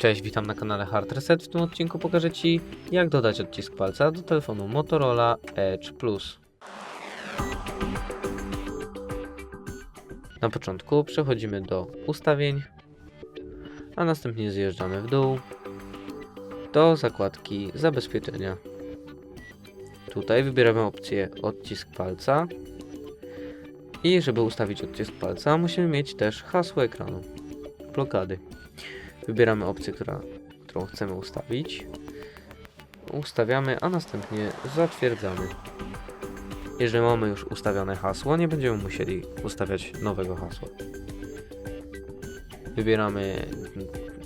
Cześć, witam na kanale Hard Reset. W tym odcinku pokażę Ci, jak dodać odcisk palca do telefonu Motorola Edge Plus. Na początku przechodzimy do ustawień, a następnie zjeżdżamy w dół do zakładki zabezpieczenia. Tutaj wybieramy opcję odcisk palca i żeby ustawić odcisk palca musimy mieć też hasło ekranu blokady. Wybieramy opcję, która, którą chcemy ustawić. Ustawiamy, a następnie zatwierdzamy. Jeżeli mamy już ustawione hasło, nie będziemy musieli ustawiać nowego hasła. Wybieramy,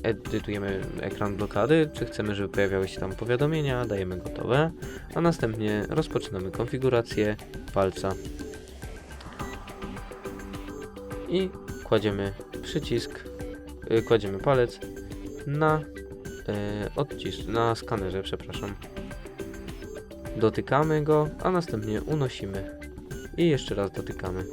edytujemy ekran blokady, czy chcemy, żeby pojawiały się tam powiadomienia, dajemy gotowe, a następnie rozpoczynamy konfigurację palca i kładziemy przycisk kładziemy palec na y, odcisk, na skanerze, przepraszam. Dotykamy go, a następnie unosimy i jeszcze raz dotykamy.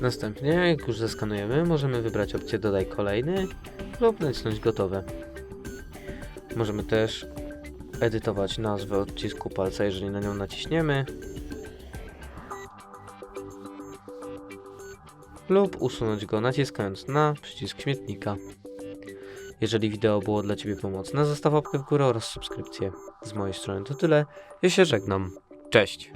Następnie, jak już zeskanujemy, możemy wybrać opcję dodaj kolejny lub nacisnąć gotowe. Możemy też edytować nazwę odcisku palca, jeżeli na nią naciśniemy. Lub usunąć go naciskając na przycisk śmietnika. Jeżeli wideo było dla Ciebie pomocne, zostaw łapkę w górę oraz subskrypcję. Z mojej strony to tyle. Ja się żegnam. Cześć!